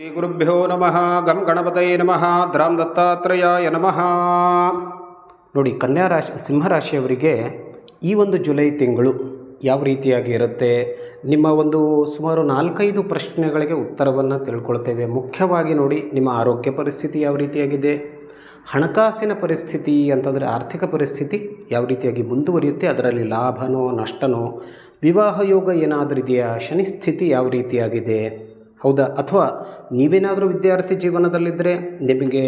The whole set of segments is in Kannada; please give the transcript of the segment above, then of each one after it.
ಶ್ರೀ ಗುರುಭ್ಯೋ ನಮಃ ಗಂ ಗಣಪತಯೇ ನಮಃ ದ್ರಾಮ್ ದತ್ತಾತ್ರೇಯಾಯ ನಮಃ ನೋಡಿ, ಕನ್ಯಾ ರಾಶಿ, ಸಿಂಹರಾಶಿಯವರಿಗೆ ಈ ಒಂದು ಜುಲೈ ತಿಂಗಳು ಯಾವ ರೀತಿಯಾಗಿ ಇರುತ್ತೆ? ನಿಮ್ಮ ಒಂದು ಸುಮಾರು ನಾಲ್ಕೈದು ಪ್ರಶ್ನೆಗಳಿಗೆ ಉತ್ತರವನ್ನು ತಿಳ್ಕೊಳ್ತೇವೆ. ಮುಖ್ಯವಾಗಿ ನೋಡಿ, ನಿಮ್ಮ ಆರೋಗ್ಯ ಪರಿಸ್ಥಿತಿ ಯಾವ ರೀತಿಯಾಗಿದೆ? ಹಣಕಾಸಿನ ಪರಿಸ್ಥಿತಿ ಅಂತಂದರೆ ಆರ್ಥಿಕ ಪರಿಸ್ಥಿತಿ ಯಾವ ರೀತಿಯಾಗಿ ಮುಂದುವರಿಯುತ್ತೆ? ಅದರಲ್ಲಿ ಲಾಭನೋ, ನಷ್ಟನೋ? ವಿವಾಹ ಯೋಗ ಏನಾದರೂ ಇದೆಯಾ? ಶನಿಸ್ಥಿತಿ ಯಾವ ರೀತಿಯಾಗಿದೆ? ಹೌದಾ? ಅಥವಾ ನೀವೇನಾದರೂ ವಿದ್ಯಾರ್ಥಿ ಜೀವನದಲ್ಲಿದ್ದರೆ ನಿಮಗೆ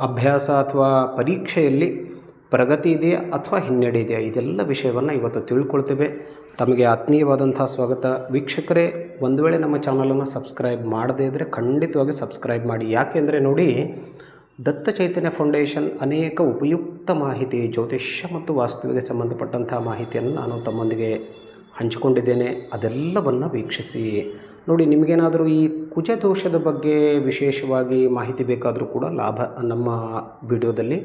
ಅಭ್ಯಾಸ ಅಥವಾ ಪರೀಕ್ಷೆಯಲ್ಲಿ ಪ್ರಗತಿ ಇದೆಯಾ ಅಥವಾ ಹಿನ್ನಡೆ ಇದೆಯಾ? ಇದೆಲ್ಲ ವಿಷಯವನ್ನು ಇವತ್ತು ತಿಳ್ಕೊಳ್ತೇವೆ. ತಮಗೆ ಆತ್ಮೀಯವಾದಂಥ ಸ್ವಾಗತ. ವೀಕ್ಷಕರೇ, ಒಂದು ವೇಳೆ ನಮ್ಮ ಚಾನಲನ್ನು ಸಬ್ಸ್ಕ್ರೈಬ್ ಮಾಡದೇ ಇದ್ದರೆ ಖಂಡಿತವಾಗಿ ಸಬ್ಸ್ಕ್ರೈಬ್ ಮಾಡಿ. ಯಾಕೆಂದರೆ ನೋಡಿ, ದತ್ತ ಚೈತನ್ಯ ಫೌಂಡೇಶನ್ ಅನೇಕ ಉಪಯುಕ್ತ ಮಾಹಿತಿ, ಜ್ಯೋತಿಷ್ಯ ಮತ್ತು ವಾಸ್ತುವಿಗೆ ಸಂಬಂಧಪಟ್ಟಂಥ ಮಾಹಿತಿಯನ್ನು ನಾನು ತಮ್ಮೊಂದಿಗೆ ಹಂಚಿಕೊಂಡಿದ್ದೇನೆ. ಅದೆಲ್ಲವನ್ನು ವೀಕ್ಷಿಸಿ. ನೋಡಿ, ನಿಮಗೇನಾದರೂ ಈ ಕುಜದೋಷದ ಬಗ್ಗೆ ವಿಶೇಷವಾಗಿ ಮಾಹಿತಿ ಬೇಕಾದರೂ ಕೂಡ ಲಾಭ ನಮ್ಮ ವಿಡಿಯೋದಲ್ಲಿ,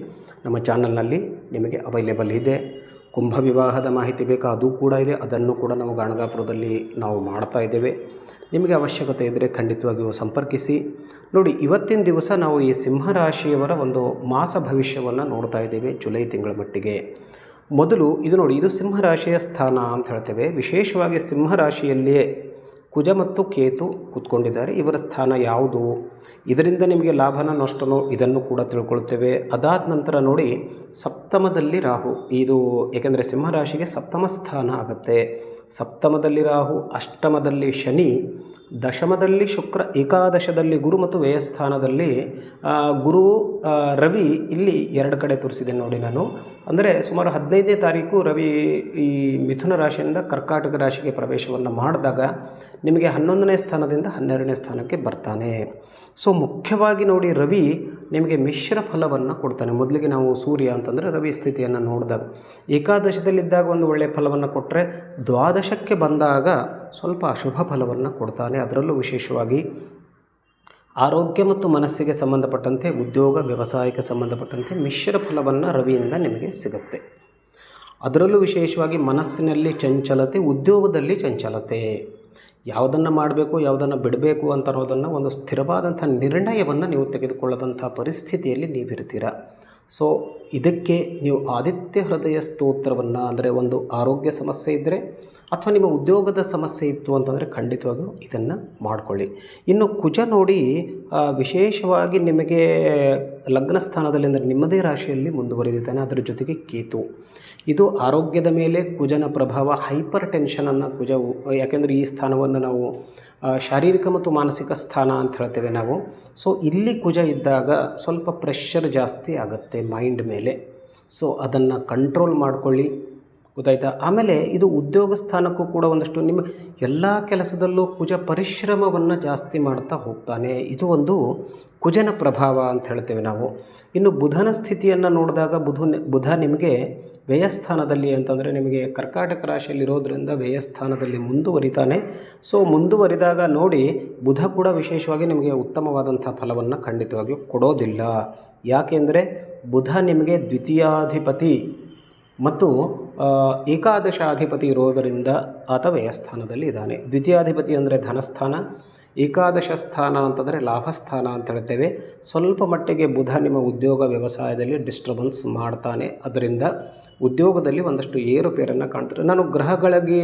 ನಮ್ಮ ಚಾನಲ್ನಲ್ಲಿ ನಿಮಗೆ ಅವೈಲೇಬಲ್ ಇದೆ. ಕುಂಭ ವಿವಾಹದ ಮಾಹಿತಿ ಬೇಕಾ, ಅದು ಕೂಡ ಇದೆ. ಅದನ್ನು ಕೂಡ ನಾವು ಗಾಣಗಾಪುರದಲ್ಲಿ ನಾವು ಮಾಡ್ತಾ ಇದ್ದೇವೆ. ನಿಮಗೆ ಅವಶ್ಯಕತೆ ಇದ್ದರೆ ಖಂಡಿತವಾಗಿಯೂ ಸಂಪರ್ಕಿಸಿ. ನೋಡಿ, ಇವತ್ತಿನ ದಿವಸ ನಾವು ಈ ಸಿಂಹರಾಶಿಯವರ ಒಂದು ಮಾಸ ಭವಿಷ್ಯವನ್ನು ನೋಡ್ತಾ ಇದ್ದೇವೆ, ಜುಲೈ ತಿಂಗಳ ಮಟ್ಟಿಗೆ. ಮೊದಲು ಇದು ನೋಡಿ, ಇದು ಸಿಂಹರಾಶಿಯ ಸ್ಥಾನ ಅಂತ ಹೇಳ್ತೇವೆ. ವಿಶೇಷವಾಗಿ ಸಿಂಹರಾಶಿಯಲ್ಲಿಯೇ ಕುಜ ಮತ್ತು ಕೇತು ಕೂತ್ಕೊಂಡಿದ್ದಾರೆ. ಇವರ ಸ್ಥಾನ ಯಾವುದು? ಇದರಿಂದ ನಿಮಗೆ ಲಾಭನ ನಷ್ಟನೋ ಇದನ್ನು ಕೂಡ ತಿಳ್ಕೊಳ್ತೇವೆ. ಅದಾದ ನಂತರ ನೋಡಿ, ಸಪ್ತಮದಲ್ಲಿ ರಾಹು. ಇದು ಏಕೆಂದರೆ ಸಿಂಹರಾಶಿಗೆ ಸಪ್ತಮ ಸ್ಥಾನ ಆಗುತ್ತೆ. ಸಪ್ತಮದಲ್ಲಿ ರಾಹು, ಅಷ್ಟಮದಲ್ಲಿ ಶನಿ. ದಶಮದಲ್ಲಿ ಶುಕ್ರ, ಏಕಾದಶದಲ್ಲಿ ಗುರು ಮತ್ತು ವ್ಯಯಸ್ಥಾನದಲ್ಲಿ ಗುರು ರವಿ ಇಲ್ಲಿ ಎರಡು ಕಡೆ ತೋರಿಸಿದೆ ನೋಡಿ ನಾನು. ಅಂದರೆ ಸುಮಾರು ಹದಿನೈದನೇ ತಾರೀಕು ರವಿ ಈ ಮಿಥುನ ರಾಶಿಯಿಂದ ಕರ್ಕಾಟಕ ರಾಶಿಗೆ ಪ್ರವೇಶವನ್ನು ಮಾಡಿದಾಗ ನಿಮಗೆ ಹನ್ನೊಂದನೇ ಸ್ಥಾನದಿಂದ ಹನ್ನೆರಡನೇ ಸ್ಥಾನಕ್ಕೆ ಬರ್ತಾನೆ. ಸೊ ಮುಖ್ಯವಾಗಿ ನೋಡಿ ರವಿ ನಿಮಗೆ ಮಿಶ್ರ ಫಲವನ್ನು ಕೊಡ್ತಾನೆ. ಮೊದಲಿಗೆ ನಾವು ಸೂರ್ಯ ಅಂತಂದರೆ ರವಿ ಸ್ಥಿತಿಯನ್ನು ನೋಡಿದಾಗ ಏಕಾದಶದಲ್ಲಿದ್ದಾಗ ಒಂದು ಒಳ್ಳೆಯ ಫಲವನ್ನು ಕೊಟ್ಟರೆ ದ್ವಾದಶಕ್ಕೆ ಬಂದಾಗ ಸ್ವಲ್ಪ ಅಶುಭ ಫಲವನ್ನು ಕೊಡ್ತಾನೆ. ಅದರಲ್ಲೂ ವಿಶೇಷವಾಗಿ ಆರೋಗ್ಯ ಮತ್ತು ಮನಸ್ಸಿಗೆ ಸಂಬಂಧಪಟ್ಟಂತೆ, ಉದ್ಯೋಗ, ವ್ಯವಸಾಯಕ್ಕೆ ಸಂಬಂಧಪಟ್ಟಂತೆ ಮಿಶ್ರ ಫಲವನ್ನು ರವಿಯಿಂದ ನಿಮಗೆ ಸಿಗುತ್ತೆ. ಅದರಲ್ಲೂ ವಿಶೇಷವಾಗಿ ಮನಸ್ಸಿನಲ್ಲಿ ಚಂಚಲತೆ, ಉದ್ಯೋಗದಲ್ಲಿ ಚಂಚಲತೆ. ಯಾವುದನ್ನು ಮಾಡಬೇಕು, ಯಾವುದನ್ನು ಬಿಡಬೇಕು ಅಂತ ಅನ್ನೋದನ್ನು ಒಂದು ಸ್ಥಿರವಾದಂಥ ನಿರ್ಣಯವನ್ನು ನೀವು ತೆಗೆದುಕೊಳ್ಳದಂಥ ಪರಿಸ್ಥಿತಿಯಲ್ಲಿ ನೀವಿರ್ತೀರ. ಸೊ, ಇದಕ್ಕೆ ನೀವು ಆದಿತ್ಯ ಹೃದಯ ಸ್ತೋತ್ರವನ್ನು, ಅಂದರೆ ಒಂದು ಆರೋಗ್ಯ ಸಮಸ್ಯೆ ಇದ್ದರೆ ಅಥವಾ ನಿಮ್ಮ ಉದ್ಯೋಗದ ಸಮಸ್ಯೆ ಇತ್ತು ಅಂತಂದರೆ ಖಂಡಿತವಾಗಿಯೂ ಇದನ್ನು ಮಾಡಿಕೊಳ್ಳಿ. ಇನ್ನು ಕುಜ ನೋಡಿ ವಿಶೇಷವಾಗಿ ನಿಮಗೆ ಲಗ್ನ ಸ್ಥಾನದಲ್ಲಿ ಅಂದರೆ ನಿಮ್ಮದೇ ರಾಶಿಯಲ್ಲಿ ಮುಂದುವರೆದಿದ್ದಾನೆ. ಅದರ ಜೊತೆಗೆ ಕೇತು. ಇದು ಆರೋಗ್ಯದ ಮೇಲೆ ಕುಜನ ಪ್ರಭಾವ, ಹೈಪರ್ ಟೆನ್ಷನನ್ನು ಕುಜ ಯಾಕೆಂದರೆ ಈ ಸ್ಥಾನವನ್ನು ನಾವು ಶಾರೀರಿಕ ಮತ್ತು ಮಾನಸಿಕ ಸ್ಥಾನ ಅಂತ ಹೇಳ್ತೇವೆ ನಾವು. ಸೊ ಇಲ್ಲಿ ಕುಜ ಇದ್ದಾಗ ಸ್ವಲ್ಪ ಪ್ರೆಷರ್ ಜಾಸ್ತಿ ಆಗುತ್ತೆ ಮೈಂಡ್ ಮೇಲೆ. ಸೊ ಅದನ್ನು ಕಂಟ್ರೋಲ್ ಮಾಡ್ಕೊಳ್ಳಿ. ಗೊತ್ತಾಯ್ತಾ? ಆಮೇಲೆ ಇದು ಉದ್ಯೋಗ ಸ್ಥಾನಕ್ಕೂ ಕೂಡ ಒಂದಷ್ಟು ನಿಮ್ಮ ಎಲ್ಲ ಕೆಲಸದಲ್ಲೂ ಕುಜ ಪರಿಶ್ರಮವನ್ನು ಜಾಸ್ತಿ ಮಾಡ್ತಾ ಹೋಗ್ತಾನೆ. ಇದು ಒಂದು ಕುಜನ ಪ್ರಭಾವ ಅಂತ ಹೇಳ್ತೇವೆ ನಾವು. ಇನ್ನು ಬುಧನ ಸ್ಥಿತಿಯನ್ನು ನೋಡಿದಾಗ ಬುಧ ಬುಧ ನಿಮಗೆ ವ್ಯಯಸ್ಥಾನದಲ್ಲಿ ಅಂತಂದರೆ ನಿಮಗೆ ಕರ್ಕಾಟಕ ರಾಶಿಯಲ್ಲಿರೋದ್ರಿಂದ ವ್ಯಯಸ್ಥಾನದಲ್ಲಿ ಮುಂದುವರಿತಾನೆ. ಸೊ ಮುಂದುವರಿದಾಗ ನೋಡಿ ಬುಧ ಕೂಡ ವಿಶೇಷವಾಗಿ ನಿಮಗೆ ಉತ್ತಮವಾದಂಥ ಫಲವನ್ನು ಖಂಡಿತವಾಗಿಯೂ ಕೊಡೋದಿಲ್ಲ. ಯಾಕೆಂದರೆ ಬುಧ ನಿಮಗೆ ದ್ವಿತೀಯಾಧಿಪತಿ ಮತ್ತು ಏಕಾದಶಾಧಿಪತಿ ಇರೋದರಿಂದ ಆತ ವ್ಯಯಸ್ಥಾನದಲ್ಲಿ ಇದ್ದಾನೆ ದ್ವಿತೀಯಾಧಿಪತಿ ಅಂದರೆ ಧನಸ್ಥಾನ ಏಕಾದಶ ಸ್ಥಾನ ಅಂತಂದರೆ ಲಾಭಸ್ಥಾನ ಅಂತ ಹೇಳ್ತೇವೆ. ಸ್ವಲ್ಪ ಮಟ್ಟಿಗೆ ಬುಧ ನಿಮ್ಮ ಉದ್ಯೋಗ ವ್ಯವಸಾಯದಲ್ಲಿ ಡಿಸ್ಟರ್ಬೆನ್ಸ್ ಮಾಡ್ತಾನೆ. ಅದರಿಂದ ಉದ್ಯೋಗದಲ್ಲಿ ಒಂದಷ್ಟು ಏರುಪೇರನ್ನು ಕಾಣ್ತಾರೆ. ನಾನು ಗ್ರಹಗಳಿಗೆ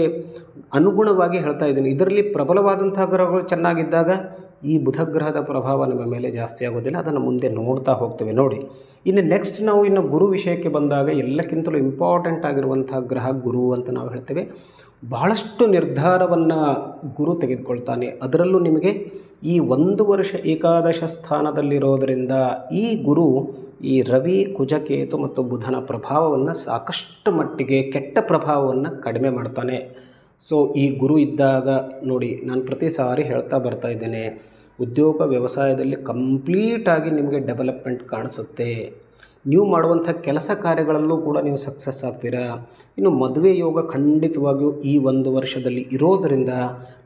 ಅನುಗುಣವಾಗಿ ಹೇಳ್ತಾ ಇದ್ದೀನಿ. ಇದರಲ್ಲಿ ಪ್ರಬಲವಾದಂಥ ಗ್ರಹಗಳು ಚೆನ್ನಾಗಿದ್ದಾಗ ಈ ಬುಧಗ್ರಹದ ಪ್ರಭಾವ ನಮ್ಮ ಮೇಲೆ ಜಾಸ್ತಿ ಆಗೋದಿಲ್ಲ, ಅದನ್ನು ಮುಂದೆ ನೋಡ್ತಾ ಹೋಗ್ತೇವೆ. ನೋಡಿ, ಇನ್ನು ನೆಕ್ಸ್ಟ್ ನಾವು ಇನ್ನು ಗುರು ವಿಷಯಕ್ಕೆ ಬಂದಾಗ ಎಲ್ಲಕ್ಕಿಂತಲೂ ಇಂಪಾರ್ಟೆಂಟ್ ಆಗಿರುವಂಥ ಗ್ರಹ ಗುರು ಅಂತ ನಾವು ಹೇಳ್ತೇವೆ. ಬಹಳಷ್ಟು ನಿರ್ಧಾರವನ್ನು ಗುರು ತೆಗೆದುಕೊಳ್ತಾನೆ. ಅದರಲ್ಲೂ ನಿಮಗೆ ಈ ಒಂದು ವರ್ಷ ಏಕಾದಶ ಸ್ಥಾನದಲ್ಲಿರೋದರಿಂದ ಈ ಗುರು ಈ ರವಿ, ಕುಜಕೇತು ಮತ್ತು ಬುಧನ ಪ್ರಭಾವವನ್ನು ಸಾಕಷ್ಟು ಮಟ್ಟಿಗೆ ಕೆಟ್ಟ ಪ್ರಭಾವವನ್ನು ಕಡಿಮೆ ಮಾಡ್ತಾನೆ. ಸೊ ಈ ಗುರು ಇದ್ದಾಗ ನೋಡಿ, ನಾನು ಪ್ರತಿ ಸಾರಿ ಹೇಳ್ತಾ ಬರ್ತಾ ಇದ್ದೇನೆ. ಉದ್ಯೋಗ ವ್ಯವಸಾಯದಲ್ಲಿ ಕಂಪ್ಲೀಟಾಗಿ ನಿಮಗೆ ಡೆವಲಪ್ಮೆಂಟ್ ಕಾಣಿಸುತ್ತೆ. ನೀವು ಮಾಡುವಂಥ ಕೆಲಸ ಕಾರ್ಯಗಳಲ್ಲೂ ಕೂಡ ನೀವು ಸಕ್ಸಸ್ ಆಗ್ತೀರಾ? ಇನ್ನು ಮದುವೆ ಯೋಗ ಖಂಡಿತವಾಗಿಯೂ ಈ ಒಂದು ವರ್ಷದಲ್ಲಿ ಇರೋದರಿಂದ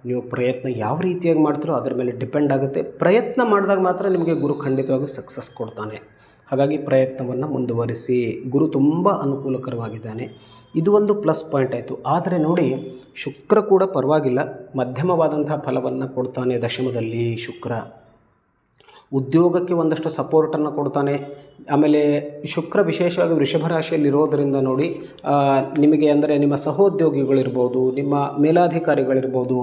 ನೀವು ಪ್ರಯತ್ನ ಯಾವ ರೀತಿಯಾಗಿ ಮಾಡ್ತೀರೋ ಅದರ ಮೇಲೆ ಡಿಪೆಂಡ್ ಆಗುತ್ತೆ. ಪ್ರಯತ್ನ ಮಾಡಿದಾಗ ಮಾತ್ರ ನಿಮಗೆ ಗುರು ಖಂಡಿತವಾಗಿಯೂ ಸಕ್ಸಸ್ ಕೊಡ್ತಾನೆ. ಹಾಗಾಗಿ ಪ್ರಯತ್ನವನ್ನು ಮುಂದುವರಿಸಿ. ಗುರು ತುಂಬ ಅನುಕೂಲಕರವಾಗಿದ್ದಾನೆ. ಇದು ಒಂದು ಪ್ಲಸ್ ಪಾಯಿಂಟ್ ಆಯಿತು. ಆದರೆ ನೋಡಿ, ಶುಕ್ರ ಕೂಡ ಪರವಾಗಿಲ್ಲ. ಮಧ್ಯಮವಾದಂಥ ಫಲವನ್ನು ಕೊಡ್ತಾನೆ ದಶಮದಲ್ಲಿ ಶುಕ್ರ. ಉದ್ಯೋಗಕ್ಕೆ ಒಂದಷ್ಟು ಸಪೋರ್ಟನ್ನು ಕೊಡ್ತಾನೆ. ಆಮೇಲೆ ಶುಕ್ರ ವಿಶೇಷವಾಗಿ ವೃಷಭ ರಾಶಿಯಲ್ಲಿರೋದರಿಂದ ನೋಡಿ ನಿಮಗೆ ಅಂದರೆ ನಿಮ್ಮ ಸಹೋದ್ಯೋಗಿಗಳಿರ್ಬೋದು, ನಿಮ್ಮ ಮೇಲಾಧಿಕಾರಿಗಳಿರ್ಬೋದು,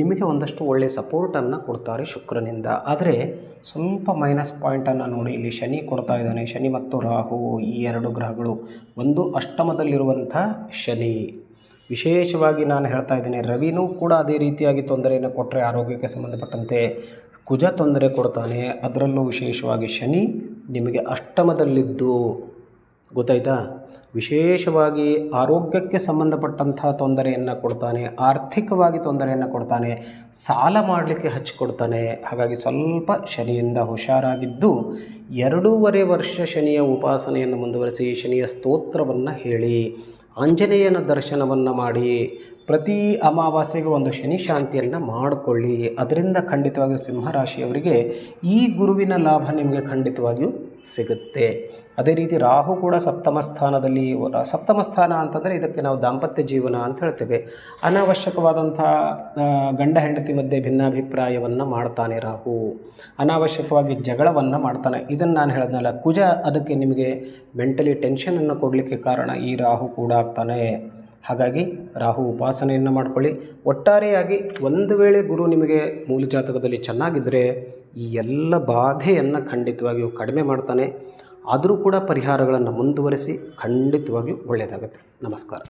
ನಿಮಗೆ ಒಂದಷ್ಟು ಒಳ್ಳೆಯ ಸಪೋರ್ಟನ್ನು ಕೊಡ್ತಾರೆ ಶುಕ್ರನಿಂದ. ಆದರೆ ಸ್ವಲ್ಪ ಮೈನಸ್ ಪಾಯಿಂಟನ್ನು ನೋಡಿ, ಇಲ್ಲಿ ಶನಿ ಕೊಡ್ತಾ ಇದ್ದಾನೆ. ಶನಿ ಮತ್ತು ರಾಹು ಈ ಎರಡು ಗ್ರಹಗಳು ಒಂದು ಅಷ್ಟಮದಲ್ಲಿರುವಂಥ ಶನಿ. ವಿಶೇಷವಾಗಿ ನಾನು ಹೇಳ್ತಾ ಇದ್ದೀನಿ, ರವಿನೂ ಕೂಡ ಅದೇ ರೀತಿಯಾಗಿ ತೊಂದರೆಯನ್ನು ಕೊಟ್ಟರೆ ಆರೋಗ್ಯಕ್ಕೆ ಸಂಬಂಧಪಟ್ಟಂತೆ ಕುಜ ತೊಂದರೆ ಕೊಡ್ತಾನೆ. ಅದರಲ್ಲೂ ವಿಶೇಷವಾಗಿ ಶನಿ ನಿಮಗೆ ಅಷ್ಟಮದಲ್ಲಿದ್ದು. ಗೊತ್ತಾಯ್ತಾ? ವಿಶೇಷವಾಗಿ ಆರೋಗ್ಯಕ್ಕೆ ಸಂಬಂಧಪಟ್ಟಂಥ ತೊಂದರೆಯನ್ನು ಕೊಡ್ತಾನೆ. ಆರ್ಥಿಕವಾಗಿ ತೊಂದರೆಯನ್ನು ಕೊಡ್ತಾನೆ. ಸಾಲ ಮಾಡಲಿಕ್ಕೆ ಹಚ್ಚಿಕೊಡ್ತಾನೆ ಹಾಗಾಗಿ ಸ್ವಲ್ಪ ಶನಿಯಿಂದ ಹುಷಾರಾಗಿದ್ದು ಎರಡೂವರೆ ವರ್ಷ ಶನಿಯ ಉಪಾಸನೆಯನ್ನು ಮುಂದುವರೆಸಿ ಶನಿಯ ಸ್ತೋತ್ರವನ್ನು ಹೇಳಿ. ಆಂಜನೇಯನ ದರ್ಶನವನ್ನು ಮಾಡಿ ಪ್ರತಿ ಅಮಾವಾಸ್ಯೆಗೂ ಒಂದು ಶನಿ ಶಾಂತಿಯನ್ನು ಮಾಡಿಕೊಳ್ಳಿ. ಅದರಿಂದ ಖಂಡಿತವಾಗಿಯೂ ಸಿಂಹರಾಶಿಯವರಿಗೆ ಈ ಗುರುವಿನ ಲಾಭ ನಿಮಗೆ ಖಂಡಿತವಾಗಿಯೂ ಸಿಗುತ್ತೆ. ಅದೇ ರೀತಿ ರಾಹು ಕೂಡ ಸಪ್ತಮ ಸ್ಥಾನದಲ್ಲಿ, ಸಪ್ತಮ ಸ್ಥಾನ ಅಂತಂದರೆ ಇದಕ್ಕೆ ನಾವು ದಾಂಪತ್ಯ ಜೀವನ ಅಂತ ಹೇಳ್ತೇವೆ. ಅನಾವಶ್ಯಕವಾದಂಥ ಗಂಡ ಹೆಂಡತಿ ಮಧ್ಯೆ ಭಿನ್ನಾಭಿಪ್ರಾಯವನ್ನು ಮಾಡ್ತಾನೆ ರಾಹು. ಅನಾವಶ್ಯಕವಾಗಿ ಜಗಳವನ್ನು ಮಾಡ್ತಾನೆ. ಇದನ್ನು ನಾನು ಹೇಳಿದ್ನಲ್ಲ, ಕುಜ ಅದಕ್ಕೆ ನಿಮಗೆ ಮೆಂಟಲಿ ಟೆನ್ಷನನ್ನು ಕೊಡಲಿಕ್ಕೆ ಕಾರಣ ಈ ರಾಹು ಕೂಡ ಆಗ್ತಾನೆ. ಹಾಗಾಗಿ ರಾಹು ಉಪಾಸನೆಯನ್ನು ಮಾಡಿಕೊಳ್ಳಿ. ಒಟ್ಟಾರೆಯಾಗಿ ಒಂದು ವೇಳೆ ಗುರು ನಿಮಗೆ ಮೂಲ ಜಾತಕದಲ್ಲಿ ಚೆನ್ನಾಗಿದ್ದರೆ ಈ ಎಲ್ಲ ಬಾಧೆಯನ್ನು ಖಂಡಿತವಾಗಿಯೂ ಕಡಿಮೆ ಮಾಡ್ತಾನೆ ಆದರೂ ಕೂಡ ಪರಿಹಾರಗಳನ್ನು ಮುಂದುವರಿಸಿ ಖಂಡಿತವಾಗಿಯೂ ಒಳ್ಳೆಯದಾಗುತ್ತೆ ನಮಸ್ಕಾರ.